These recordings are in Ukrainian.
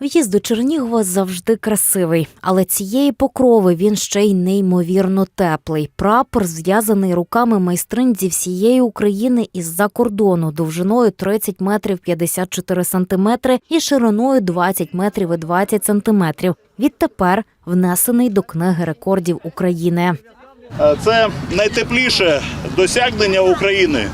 В'їзд до Чернігова завжди красивий, але цієї покрови він ще й неймовірно теплий. Прапор зв'язаний руками майстринь зі всієї України із-за кордону, довжиною 30 метрів 54 сантиметри і шириною 20 метрів і 20 сантиметрів. Відтепер внесений до книги рекордів України. Е, Це найтепліше досягнення України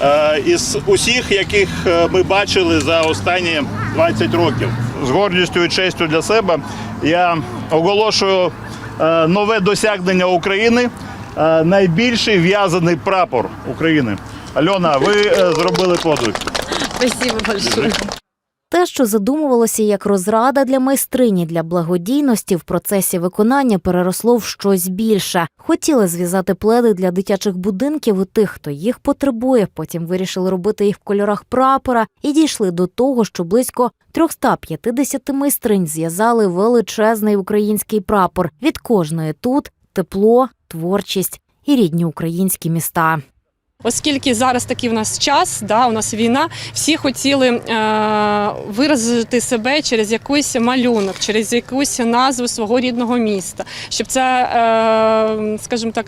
е, із усіх, яких е, ми бачили за останні 20 років. З гордістю і честю для себе я оголошую е, нове досягнення України. е, Найбільший в'язаний прапор України. Альона, ви е, зробили подвиг. Спасибо большое. Те, що задумувалося як розрада для майстрині для благодійності, в процесі виконання переросло в щось більше. Хотіли зв'язати пледи для дитячих будинків у тих, хто їх потребує. Потім вирішили робити їх в кольорах прапора і дійшли до того, що близько 350 майстринь зв'язали величезний український прапор. Від кожної тут тепло, творчість і рідні українські міста. Оскільки зараз такий в нас час, да, у нас війна, всі хотіли е, виразити себе через якийсь малюнок, через якусь назву свого рідного міста, щоб це, е, скажімо так.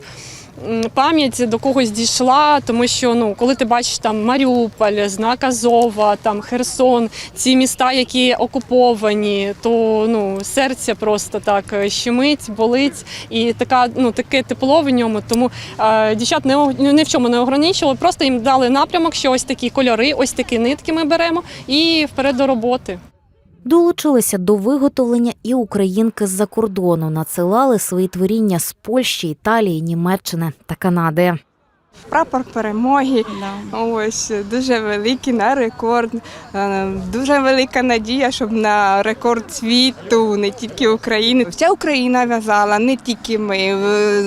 Пам'ять до когось дійшла, тому що ну, коли ти бачиш там Маріуполь, Знак Азова, там Херсон, ці міста, які окуповані, то ну серце просто так е, щемить, болить, і така ну таке тепло в ньому. Тому е, дівчат не ні в чому не ограничували, просто їм дали напрямок, що ось такі кольори, ось такі нитки ми беремо, і вперед до роботи. Долучилися до виготовлення і українки з-за кордону, надсилали свої творіння з Польщі, Італії, Німеччини та Канади. Прапор перемоги. Ось дуже великий на рекорд. Е, Дуже велика надія, щоб на рекорд світу, не тільки України. Вся Україна в'язала, не тільки ми.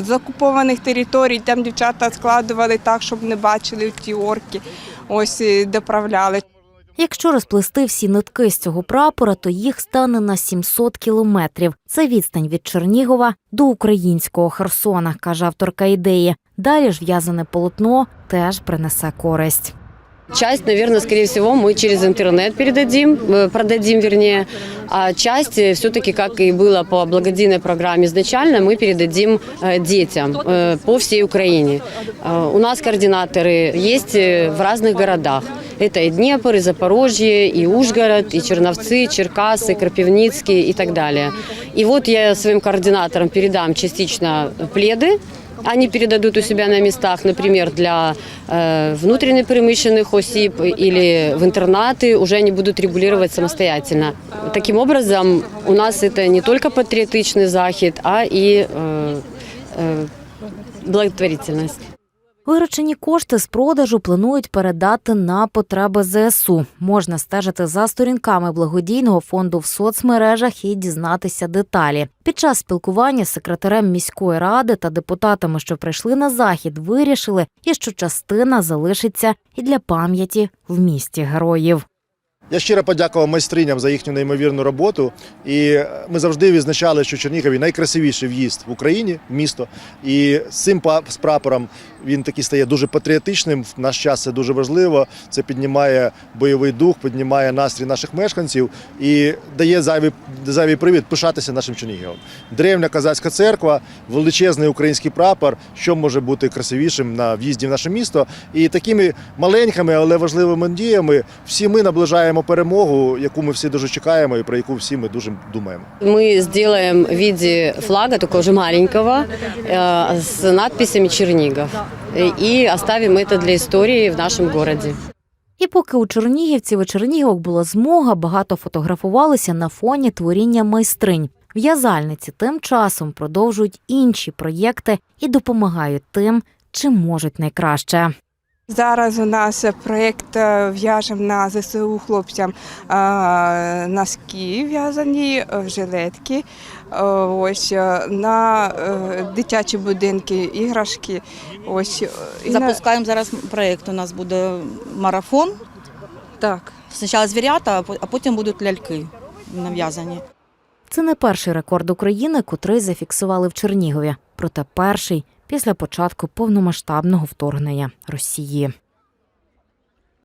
З окупованих територій там дівчата складували так, щоб не бачили ті орки. Ось доправляли. Якщо розплести всі нитки з цього прапора, то їх стане на 700 кілометрів. Це відстань від Чернігова до українського Херсона, каже авторка ідеї. Далі ж в'язане полотно теж принесе користь. Часть, наверное, скорее всего, мы через интернет передадим, э, продадим, вернее, а часть все-таки, как и было по благодійной программе изначально, мы передадим э, детям э, по всей Украине. Э, У нас координаторы есть э, в разных городах. Это и Днепр, и Запорожье, и Ужгород, и Черновцы, Черкасы, Крапивницкий и так далее. И вот я своим координаторам передам частично пледы, Они передадут у себя на местах, например, для э, внутренне перемещенных осіб или в интернаты, уже они будут регулировать самостоятельно. Таким образом, у нас это не только патриотичный захід, а и э, э, благотворительность. Виручені кошти з продажу планують передати на потреби ЗСУ. Можна стежити за сторінками благодійного фонду в соцмережах і дізнатися деталі. Під час спілкування з секретарем міської ради та депутатами, що прийшли на захід, вирішили, і що частина залишиться і для пам'яті в місті героїв. Я щиро подякував майстриням за їхню неймовірну роботу. І ми завжди відзначали, що Чернігові найкрасивіший в'їзд в Україні, в місто. І з цим з прапором він такий стає дуже патріотичним. В наш час це дуже важливо. Це піднімає бойовий дух, піднімає настрій наших мешканців і дає зайвий, зайвий привід пишатися нашим Чернігівом. Древня козацька церква, величезний український прапор. Що може бути красивішим на в'їзді в наше місто? І такими маленькими, але важливими діями всі ми наближаємо перемогу, яку ми всі дуже чекаємо, і про яку всі ми дуже думаємо. Мы сделаем в виде флага, такого же маленького, э, с надписями «Чернигов». И оставим это для истории в нашем городе. І поки у Чернігівців і Чернігівок була змога, багато фотографувалися на фоні творіння майстринь. В'язальниці тим часом продовжують інші проєкти і допомагають тим, чим можуть найкраще. Зараз у нас проєкт е, в'яжемо на ЗСУ хлопцям е, носки в'язані, е, жилетки, ось на дитячі будинки, іграшки. Ось і Запускаємо зараз проєкт. У нас буде марафон. так. Спочатку звірята, а по- а потім будуть ляльки нав'язані. Це не перший рекорд України, котрий зафіксували в Чернігові, проте перший після початку повномасштабного вторгнення Росії.